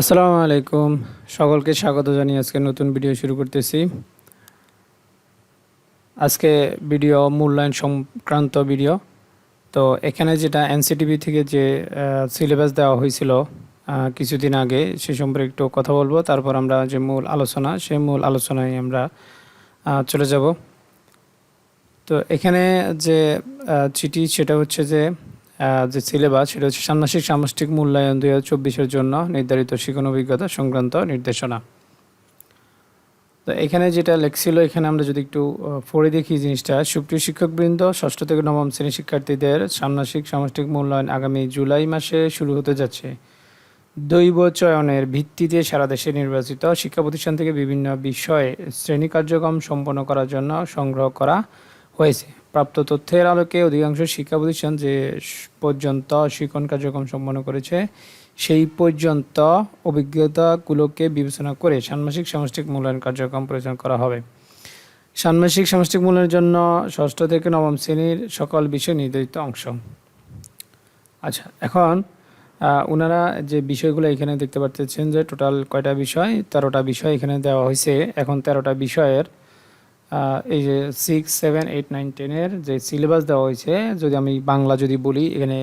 আসসালামু আলাইকুম। সকলকে স্বাগত জানিয়ে আজকে নতুন ভিডিও শুরু করতেছি। আজকে ভিডিও মূল্যায়ন সংক্রান্ত ভিডিও তো এখানে যেটা এনসিটিভি থেকে যে সিলেবাস দেওয়া হয়েছিল কিছুদিন আগে, সে সম্পর্কে একটু কথা বলব। তারপর আমরা যে মূল আলোচনা, সেই মূল আলোচনায় আমরা চলে যাব। তো এখানে যে চিঠি, সেটা হচ্ছে যে যে সিলেবাস, সেটা হচ্ছে ষান্মাসিক সামষ্টিক মূল্যায়ন দুই হাজার চব্বিশের জন্য নির্ধারিত শিক্ষণ অভিজ্ঞতা সংক্রান্ত নির্দেশনা। তো এখানে যেটা লেখছিল, এখানে আমরা যদি একটু পড়ে দেখি জিনিসটা, সুপ্রিয় শিক্ষকবৃন্দ, ষষ্ঠ থেকে নবম শ্রেণির শিক্ষার্থীদের ষান্মাসিক সামষ্টিক মূল্যায়ন আগামী জুলাই মাসে শুরু হতে যাচ্ছে। দৈব চয়নের ভিত্তিতে সারা দেশে নির্বাচিত শিক্ষা প্রতিষ্ঠান থেকে বিভিন্ন বিষয়ে শ্রেণি কার্যক্রম সম্পন্ন করার জন্য সংগ্রহ করা হয়েছে। প্রাপ্ত তথ্যের আলোকে অধিকাংশ শিক্ষা প্রতিষ্ঠান যে পর্যন্ত শিক্ষণ কার্যক্রম সম্পন্ন করেছে, সেই পর্যন্ত অভিজ্ঞতাগুলোকে বিবেচনা করে ষান্মাসিক সামষ্টিক মূল্যায়ন কার্যক্রম পরিচালনা করা হবে। ষান্মাসিক সামষ্টিক মূল্যায়নের জন্য ষষ্ঠ থেকে নবম শ্রেণির সকল বিষয় নির্ধারিত অংশ। আচ্ছা এখন ওনারা যে বিষয়গুলো এখানে দেখতে পাচ্ছেন যে টোটাল কয়টা বিষয়, তেরোটা বিষয় এখানে দেওয়া হয়েছে। এখন তেরোটা বিষয়ের এই যে সিক্স সেভেন এইট নাইন টেনের যে সিলেবাস দেওয়া হয়েছে যদি আমি বাংলা যদি বলি এখানে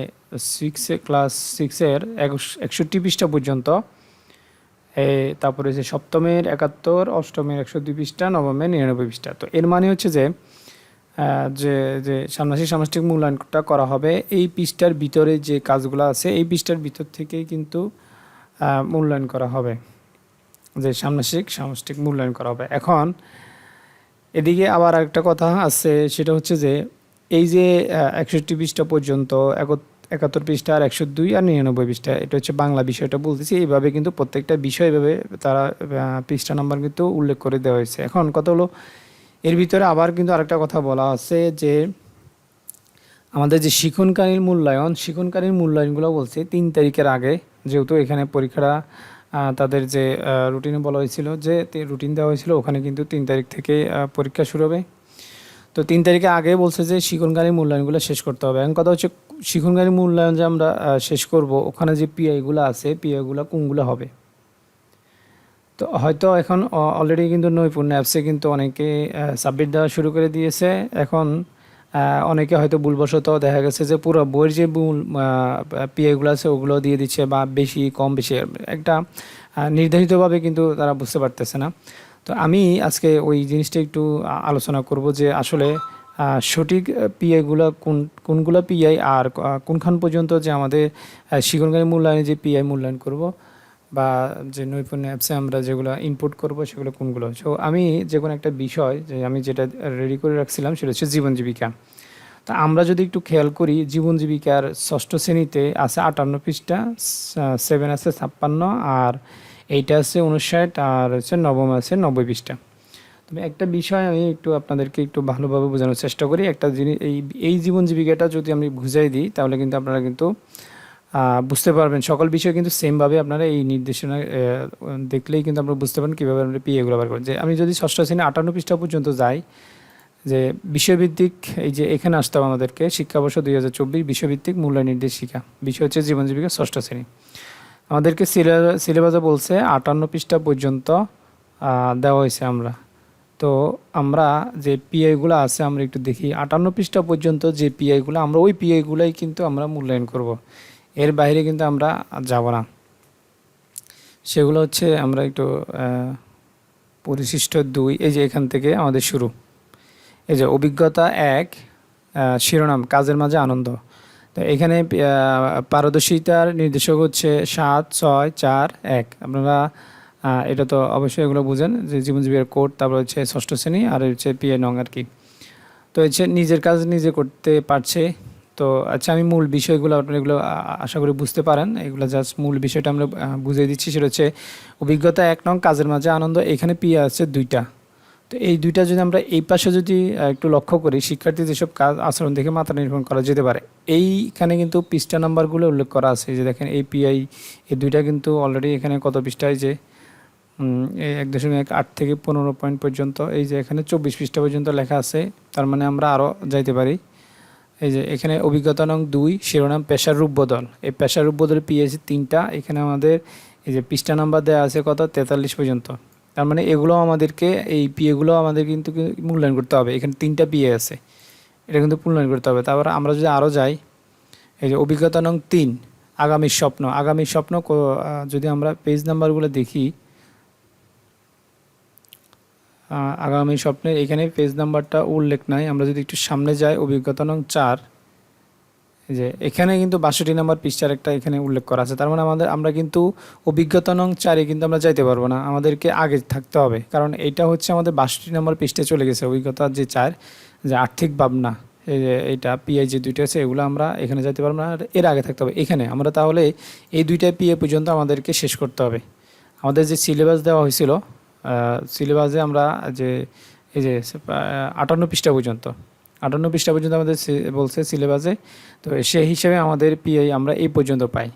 সিক্স ক্লাস সিক্সের একষট্টি পৃষ্ঠা পর্যন্ত। এ, তারপরে যে সপ্তমের একাত্তর অষ্টমের একশো দুই পৃষ্ঠা নবমের নিরানব্বই পৃষ্ঠা। তো এর মানে হচ্ছে যে যে যে ষান্মাসিক সামষ্টিক মূল্যায়নটা করা হবে এই পৃষ্ঠার ভিতরে যে কাজগুলো আছে এই পৃষ্ঠার ভিতর থেকেই কিন্তু মূল্যায়ন করা হবে। যে ষান্মাসিক সামষ্টিক মূল্যায়ন করা হবে। এখন এদিকে আবার একটা কথা আছে, সেটা হচ্ছে যে এই যে একষট্টি পৃষ্ঠা পর্যন্ত, একত- একাত্তর পৃষ্ঠা আর একশো দুই আর নিরানব্বই পৃষ্ঠা, এটা হচ্ছে বাংলা বিষয়টা বলতেছি, এইভাবে কিন্তু প্রত্যেকটা বিষয় এভাবে তারা পৃষ্ঠা নাম্বার কিন্তু উল্লেখ করে দেওয়া হয়েছে। এখন কথা হলো, এর ভিতরে আবার কিন্তু আরেকটা কথা বলা আছে যে, আমাদের যে শিক্ষণকালীন মূল্যায়ন শিক্ষণকালীন মূল্যায়নগুলো বলছে, তিন তারিখের আগে, যেহেতু এখানে পরীক্ষাটা তাদের যে রুটিনে বলা হয়েছিল যে রুটিন দেওয়া হয়েছিল, ওখানে কিন্তু তিন তারিখ থেকে পরীক্ষা শুরু হবে। তো তিন তারিখে আগে বলছে যে শিক্ষণকালীন মূল্যায়নগুলো শেষ করতে হবে। এখন কথা হচ্ছে শিক্ষণকালীন মূল্যায়ন যে আমরা শেষ করব, ওখানে যে পিআইগুলো আছে পিআইগুলো কোনগুলো হবে? তো হয়তো এখন অলরেডি কিন্তু নৈপুণ্য অ্যাপসে কিন্তু অনেকে সাবমিট দেওয়া শুরু করে দিয়েছে। এখন অনেকে হয়তো ভুলবশত দেখা গেছে যে পুরো বইয়ের যে মূল পিএগুলো আছে ওগুলো দিয়ে দিচ্ছে বা বেশি, কম, বেশি, একটা নির্ধারিতভাবে কিন্তু তারা বুঝতে পারতেছে না। তো আমি আজকে ওই জিনিসটা একটু আলোচনা করব যে আসলে সঠিক পিআইগুলো কোন, কোনগুলো পিআই আর কোনখান পর্যন্ত যে আমাদের শিক্ষণকারী মূল্যায়নে যে পিআই মূল্যায়ন করব বা যে নৈপুণ্য অ্যাপসে আমরা যেগুলো ইনপুট করব, সেগুলো কোনগুলো? সো আমি যে কোনো একটা বিষয়, যে আমি যেটা রেডি করে রাখছিলাম, সেটা হচ্ছে জীবন জীবিকা। তা আমরা যদি একটু খেয়াল করি, জীবন জীবিকার ষষ্ঠ শ্রেণীতে আছে আটান্ন পৃষ্ঠা সেভেন আছে ছাপ্পান্ন, আর এইটা আছে উনষাট, আর হচ্ছে নবম আছে নব্বই পৃষ্ঠা। তবে একটা বিষয় আমি একটু আপনাদেরকে একটু ভালোভাবে বোঝানোর চেষ্টা করি। একটা জিনিস, এই এই জীবন জীবিকাটা যদি আমি বুঝাই দিই, তাহলে কিন্তু আপনারা কিন্তু বুঝতে পারবেন। সকল বিষয় কিন্তু সেমভাবে আপনারা এই নির্দেশনা দেখলেই কিন্তু আপনারা বুঝতে পারেন কীভাবে আমরা পিএগুলো বার করেন যে আমি যদি ষষ্ঠ শ্রেণি আটান্ন পৃষ্ঠা পর্যন্ত যাই, যে বিষয়ভিত্তিক, এই যে এখানে আসতে হবে আমাদেরকে, শিক্ষাবর্ষ দুই হাজার চব্বিশ বিষয়ভিত্তিক মূল্যায়ন নির্দেশিকা বিষয় হচ্ছে জীবন জীবিকা ষষ্ঠ শ্রেণি। আমাদেরকে সিলেবাসে বলছে আটান্ন পৃষ্ঠা পর্যন্ত দেওয়া হয়েছে আমরা। তো আমরা যে পিআইগুলো আছে, আমরা একটু দেখি। আটান্ন পৃষ্ঠা পর্যন্ত যে পিআইগুলো আমরা ওই পিআইগুলোই কিন্তু আমরা মূল্যায়ন করব। এর বাইরে কিন্তু আমরা যাব না। সেগুলো হচ্ছে আমরা একটু পরিশিষ্ট দুই, এই যে এখান থেকে আমাদের শুরু। এই যে অভিজ্ঞতা এক শিরোনাম, কাজের মাঝে আনন্দ। তো এখানে পারদর্শিতার নির্দেশক হচ্ছে সাত, ছয়, চার, এক। আপনারা এটা তো অবশ্যই এগুলো বুঝেন যে জীবনজীবীর কোড, তারপর হচ্ছে ষষ্ঠ শ্রেণি আর হচ্ছে পিএ নং আর কি। তো হচ্ছে নিজের কাজ নিজে করতে পারছে তো আচ্ছা আমি মূল বিষয়গুলো আপনারা এগুলো আশা করি বুঝতে পারেন। এগুলো জাস্ট মূল বিষয়টা আমরা বুঝিয়ে দিচ্ছি। সেটা হচ্ছে অভিজ্ঞতা এক নং, কাজের মাঝে আনন্দ। এখানে পিএ আছে দুইটা। তো এই দুইটা যদি আমরা এই পাশে যদি একটু লক্ষ্য করি শিক্ষার্থী যেসব কাজ, আচরণ দেখে মাথা নির্ভর করা যেতে পারে। এইখানে কিন্তু পৃষ্ঠা নাম্বারগুলো উল্লেখ করা আছে। যে দেখেন, এই পিআই এই দুইটা কিন্তু অলরেডি এখানে কত পৃষ্ঠায় যে এক দশমিক আট থেকে পনেরো পয়েন্ট পর্যন্ত। এই যে এখানে চব্বিশ পৃষ্ঠা পর্যন্ত লেখা আছে। তার মানে আমরা আরও যাইতে পারি। এই যে এখানে অভিজ্ঞতা নং দুই, শিরোনাম পেশার রূপ বদল। এই পেশার রূপ বদল পিএসি তিনটা, এখানে আমাদের এই যে পৃষ্ঠা নাম্বার দেওয়া আছে কত? তেতাল্লিশ পর্যন্ত। তার মানে এগুলো আমাদেরকে, এই পিএগুলো আমাদের কিন্তু মূল্যায়ন করতে হবে। এখানে তিনটা পিএ আছে। এটা কিন্তু মূল্যায়ন করতে হবে। তারপর আমরা যদি আরও যাই, এই যে অভিজ্ঞতা নং তিন আগামীর স্বপ্ন। আগামীর স্বপ্ন যদি আমরা পেজ নাম্বারগুলো দেখি আগামী স্বপ্নের এখানে পেজ নাম্বারটা উল্লেখ নাই। আমরা যদি একটু সামনে যাই, অভিজ্ঞতা নং চার, যে এখানে কিন্তু বাষট্টি নাম্বার পৃষ্ঠার একটা এখানে উল্লেখ করা আছে। তার মানে আমাদের, আমরা কিন্তু অভিজ্ঞতা নং চারে কিন্তু আমরা যাইতে পারব না। আমাদেরকে আগে থাকতে হবে। কারণ এটা হচ্ছে আমাদের বাষট্টি নাম্বার পৃষ্ঠে চলে গেছে। অভিজ্ঞতা যে চার, যে আর্থিক ভাবনা এইটা পিআই যে দুইটা আছে, এগুলো আমরা এখানে যাইতে পারব না। আর এর আগে থাকতে হবে। এখানে আমরা তাহলে এই দুইটা পিএ পর্যন্ত আমাদেরকে শেষ করতে হবে। আমাদের যে সিলেবাস দেওয়া হয়েছিল সিলেবাসে আমরা যে, এই যে আটান্ন পৃষ্ঠা পর্যন্ত, আটান্ন পৃষ্ঠা পর্যন্ত আমাদের বলছে সিলেবাসে তো সেই হিসেবে আমাদের পিআই আমরা এই পর্যন্ত পাই।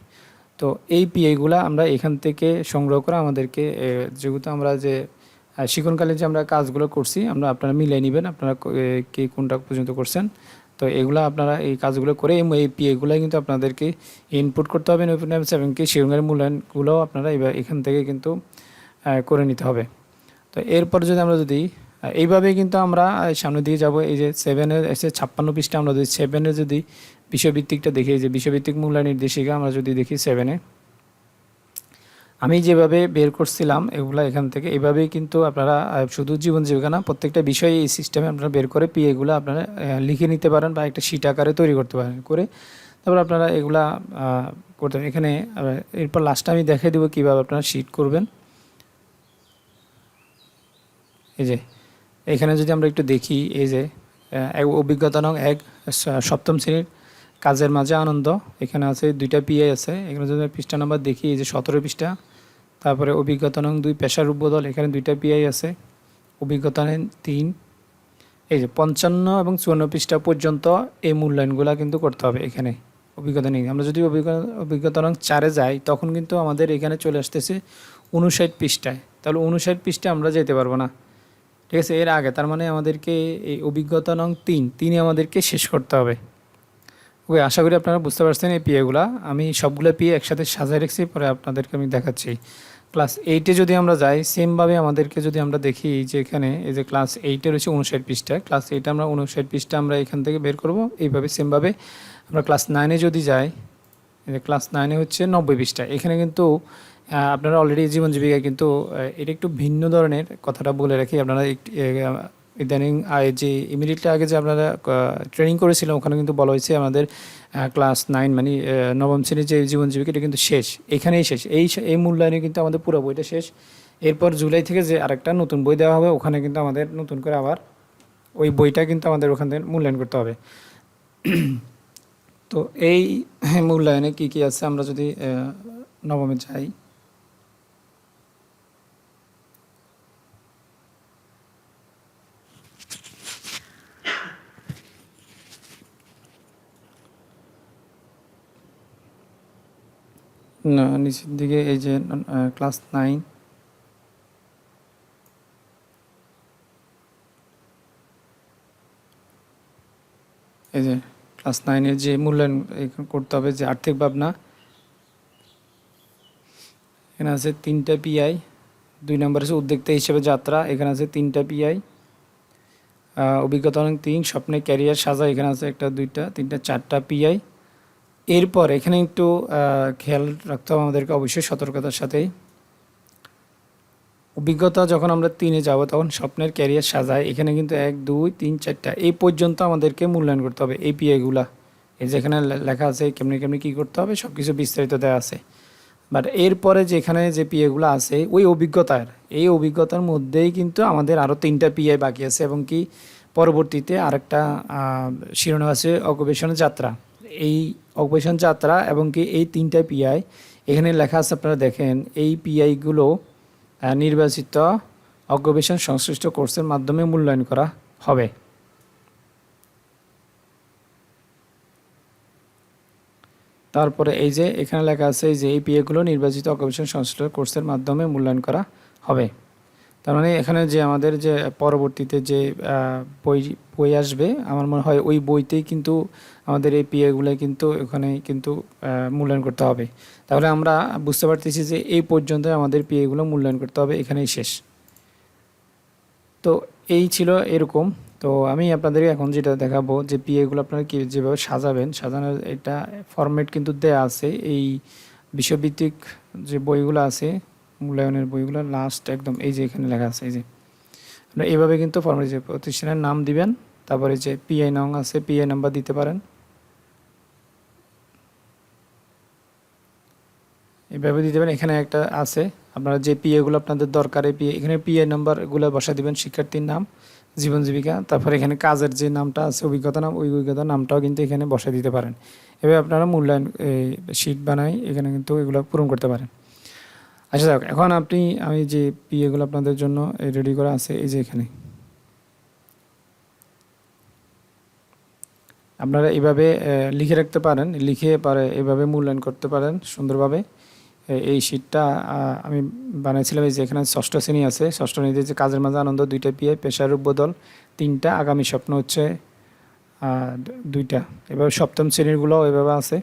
তো এই পিআইগুলো আমরা এখান থেকে সংগ্রহ করে আমাদেরকে যেহেতু আমরা যে শিক্ষণকালে যে আমরা কাজগুলো করছি, আমরা আপনারা মিলিয়ে নেবেন, আপনারা কে কোনটা পর্যন্ত করছেন। তো এগুলো আপনারা এই কাজগুলো করে এই পিএগুলো কিন্তু আপনাদেরকে ইনপুট করতে হবে এবং কি শিক্ষণকারী মূল্যায়নগুলো আপনারা এবার এখান থেকে কিন্তু করে নিতে হবে। তো এরপর যদি আমরা যদি এইভাবে কিন্তু আমরা আহ, সামনের দিকে যাব। এই যে সেভেনের এসে ছাপ্পান্ন পৃষ্ঠা আমরা যদি সেভেনের যদি বিষয়ভিত্তিকটা দেখি যে বিষয়ভিত্তিক মূল্য নির্দেশিকা আমরা যদি দেখি সেভেনে আমি যেভাবে বের করছিলাম এগুলো এখান থেকে এভাবেই কিন্তু আপনারা শুধু জীবন জীবিকা না প্রত্যেকটা বিষয়ে এই সিস্টেমে আপনারা বের করে পিএ এগুলো আপনারা লিখে নিতে পারেন বা একটা শিট আকারে তৈরি করতে পারেন। করে তারপর আপনারা এগুলা করতে। এখানে এরপর লাস্টে আমি দেখিয়ে দেবো কীভাবে আপনারা শিট করবেন। এই যে, এখানে যদি আমরা একটু দেখি, এই যে অভিজ্ঞতা নং এক সপ্তম শ্রেণির কাজের মাঝে আনন্দ। এখানে আছে দুইটা পিএ আছে। এখানে যদি পৃষ্ঠা নাম্বার দেখি, এই যে সতেরো পৃষ্ঠা। তারপরে অভিজ্ঞতা নং দুই, পেশার বদল এখানে দুইটা পিআই আছে। অভিজ্ঞতা তিন। এই যে, পঞ্চান্ন এবং চুয়ান্ন পৃষ্ঠা পর্যন্ত এই মূল্যায়নগুলো কিন্তু করতে হবে এখানে, অভিজ্ঞতা নেই আমরা যদি অভিজ্ঞতা অভিজ্ঞতা নং চারে যাই, তখন কিন্তু আমাদের এখানে চলে আসতেছে উনষাট পৃষ্ঠায়। তাহলে উনষাট পৃষ্ঠায় আমরা যেতে পারব না। ঠিক আছে, এর আগে, তার মানে আমাদেরকে এই অভিজ্ঞতা নং তিন, তিনই আমাদেরকে শেষ করতে হবে। ওকে, আশা করি আপনারা বুঝতে পারছেন এই পিএগুলা। আমি সবগুলো পিএ একসাথে সাজায় রেখেছি, পরে আপনাদেরকে আমি দেখাচ্ছি। ক্লাস এইটে যদি আমরা যাই, সেমভাবে আমাদেরকে যদি আমরা দেখি যে এখানে, এই যে ক্লাস এইটে রয়েছে উনষাট পৃষ্ঠা। ক্লাস এইটে আমরা উনষাট পৃষ্ঠা আমরা এখান থেকে বের করব। এইভাবে, সেমভাবে আমরা ক্লাস নাইনে যদি যাই ক্লাস নাইনে হচ্ছে নব্বই পৃষ্ঠা। এখানে কিন্তু আপনারা অলরেডি জীবন জীবিকা কিন্তু এটা একটু ভিন্ন ধরনের কথাটা বলে রাখি। আপনারা ইদানিং যে ইমিডিয়েটলি আগে যে আপনারা ট্রেনিং করেছিলাম, ওখানে কিন্তু বলা হয়েছে আমাদের ক্লাস নাইন মানে নবম শ্রেণির যে জীবন জীবিকা, এটা কিন্তু শেষ। এখানেই শেষ। এই এই মূল্যায়নে কিন্তু আমাদের পুরো বইটা শেষ। এরপর জুলাই থেকে যে আরেকটা নতুন বই দেওয়া হবে, ওখানে কিন্তু আমাদের নতুন করে আবার ওই বইটা কিন্তু আমাদের ওখান থেকে মূল্যায়ন করতে হবে। তো এই মূল্যায়নে কি কি আছে, আমরা যদি নবমে যাই। নিচের দিকে এই যে ক্লাস নাইন এই যে ক্লাস নাইনের যে মূল্যায়ন করতে হবে যে আর্থিক ভাবনা। এখানে আছে তিনটা পিআই দুই নম্বর আছে উদ্যোক্তা হিসেবে যাত্রা, এখানে আছে তিনটা পিআই অভিজ্ঞতা অনেক তিন, স্বপ্নে ক্যারিয়ার সাজা, এখানে আছে একটা, দুইটা, তিনটা, চারটা পিআই এরপর এখানে একটু খেয়াল রাখতে হবে আমাদেরকে অবশ্যই সতর্কতার সাথে অভিজ্ঞতা যখন আমরা তিনে যাব, তখন স্বপ্নের ক্যারিয়ার সাজায়। এখানে কিন্তু এক, দুই, তিন, চারটা। এই পর্যন্ত আমাদেরকে মূল্যায়ন করতে হবে এই পিআইগুলা এই যেখানে লেখা আছে কেমনি কেমনি কী করতে হবে সব কিছু বিস্তারিত দেওয়া আছে। বাট এরপরে যেখানে যে পিএগুলো আছে, ওই অভিজ্ঞতার, এই অভিজ্ঞতার মধ্যেই কিন্তু আমাদের আরও তিনটা পিআই বাকি আছে এবং কি পরবর্তীতে আরেকটা শিরোনাম আছে অকুপেশন যাত্রা। এই অকুপেশন যাত্রা এবং কি এই তিনটা পিআই এখানে লেখা আছে আপনারা দেখেন, এই পিআইগুলো নির্বাচিত অকুপেশন সংশ্লিষ্ট কোর্সের মাধ্যমে মূল্যায়ন করা হবে। তারপরে এই যে এখানে লেখা আছে যে এই পিএগুলো নির্বাচিত অকুপেশন সংশ্লিষ্ট কোর্সের মাধ্যমে মূল্যায়ন করা হবে। তার মানে এখানে যে আমাদের যে পরবর্তীতে যে বই বই আসবে, আমার মনে হয় ওই বইতেই কিন্তু আমাদের এই পিএগুলো কিন্তু এখানে কিন্তু মূল্যায়ন করতে হবে। তাহলে আমরা বুঝতে পারতেছি যে এই পর্যন্ত আমাদের পিএগুলো মূল্যায়ন করতে হবে, এখানেই শেষ। তো এই ছিল এরকম। তো আমি আপনাদের এখন যেটা দেখাবো যে পিএগুলো আপনারা কি যেভাবে সাজাবেন, সাজানোর এটা ফরম্যাট কিন্তু দেয়া আছে। এই বিশ্বভিত্তিক যে বইগুলো আছে মূল্যায়নের বইগুলো লাস্ট একদম এই যে এখানে লেখা আছে, এই যে। আপনারা এইভাবে কিন্তু ফরম্যাট যে প্রতিষ্ঠানের নাম দিবেন, তারপরে যে পিআই নং আছে পিআই নাম্বার দিতে পারেন। এইভাবে দিতে পারেন। এখানে একটা আছে, আপনারা যে পিএগুলো আপনাদের দরকার পিএ এখানে পিআই নাম্বারগুলো বসা দিবেন, শিক্ষার্থীর নাম, জীবন জীবিকা, তারপরে এখানে কাজের যে নামটা আছে, অভিজ্ঞতা নাম, ওই অভিজ্ঞতা নামটাও কিন্তু এখানে বসা দিতে পারেন। এভাবে আপনারা মূল্যায়ন শিট বানাই, এখানে কিন্তু এগুলো পূরণ করতে পারেন। আচ্ছা যাক এখন আপনি আমি যে পিএগুলো আপনাদের জন্য রেডি করা আছে এই যে এখানে। আপনারা এইভাবে আহ, লিখে রাখতে পারেন লিখে পারে এভাবে মূল্যায়ন করতে পারেন সুন্দরভাবে। এই শীটটা আমি বানিয়েছিলাম এই যে এখানে ষষ্ঠ শ্রেণি আছে। ষষ্ঠ শ্রেণীতে যে কাজের মাঝে আনন্দ দুইটা পিএ পেশার বদল তিনটা আগামী স্বপ্ন হচ্ছে দুইটা। এভাবে সপ্তম শ্রেণীরগুলো এভাবে আছে।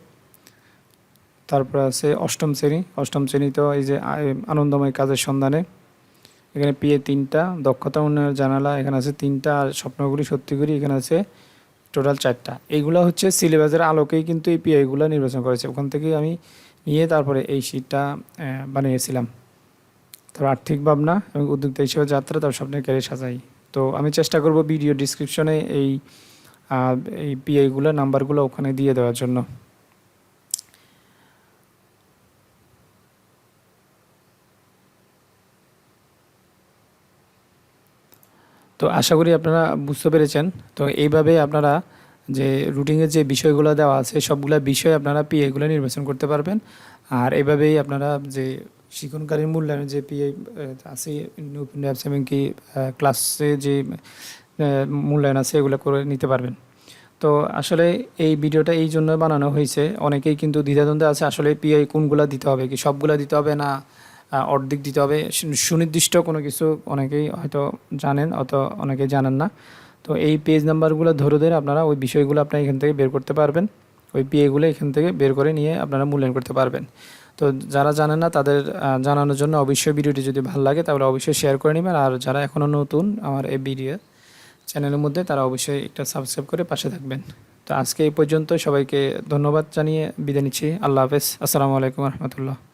তারপরে আছে অষ্টম শ্রেণি। অষ্টম শ্রেণীতেও এই যে আনন্দময় কাজের সন্ধানে। এখানে পিএ তিনটা, দক্ষতা উন্নয়নের জানালা, এখানে আছে তিনটা, আর স্বপ্নগুলি সত্যি করি, এখানে আছে টোটাল চারটা। এইগুলো হচ্ছে সিলেবাসের আলোকেই কিন্তু এই পিআইগুলো নির্বাচন করেছে। ওখান থেকে আমি নিয়ে তারপরে এই শীটটা বানিয়েছিলাম। তারপর আর্থিক ভাবনা এবং উদ্যোক্তা হিসেবে যাত্রা তার স্বপ্নের ক্যারিয়ার সাজাই। তো আমি চেষ্টা করব ভিডিও ডিসক্রিপশনে এই এই পিআইগুলো নাম্বারগুলো ওখানে দিয়ে দেওয়ার জন্য। তো আশা করি আপনারা বুঝতে পেরেছেন। তো এইভাবে আপনারা যে রুটিনের যে বিষয়গুলো দেওয়া আছে, সবগুলো বিষয় আপনারা পিএগুলো নির্বাচন করতে পারবেন। আর এভাবেই আপনারা যে শিক্ষণকারীর মূল্যায়ন যে পিএ আছে অ্যাপস এবং কি ক্লাসে যে মূল্যায়ন আছে, এগুলো করে নিতে পারবেন। তো আসলে এই ভিডিওটা এই জন্য বানানো হয়েছে। অনেকেই কিন্তু দ্বিধাদ্বন্দ্বে আছে আসলে পিআই কোনগুলো দিতে হবে কি, সবগুলা দিতে হবে না? অর্ধেক দিতে হবে। সুনির্দিষ্ট কোনো কিছু অনেকেই হয়তো জানেন, অত অনেকেই জানেন না। তো এই পেজ নাম্বারগুলো ধরে ধরে আপনারা ওই বিষয়গুলো আপনারা এখান থেকে বের করতে পারবেন। ওই পিএগুলো এখান থেকে বের করে নিয়ে আপনারা মূল্যায়ন করতে পারবেন। তো যারা জানেন না তাদের জানানোর জন্য অবশ্যই ভিডিওটি যদি ভালো লাগে তাহলে অবশ্যই শেয়ার করে নেবেন। আর যারা এখনও নতুন আমার এই ভিডিও চ্যানেলের মধ্যে তারা অবশ্যই একটা সাবস্ক্রাইব করে পাশে থাকবেন। তো আজকে এই পর্যন্ত সবাইকে ধন্যবাদ জানিয়ে বিদায় নিচ্ছি। আল্লাহ হাফেজ। আসসালামু আলাইকুম রহমতুল্লাহ।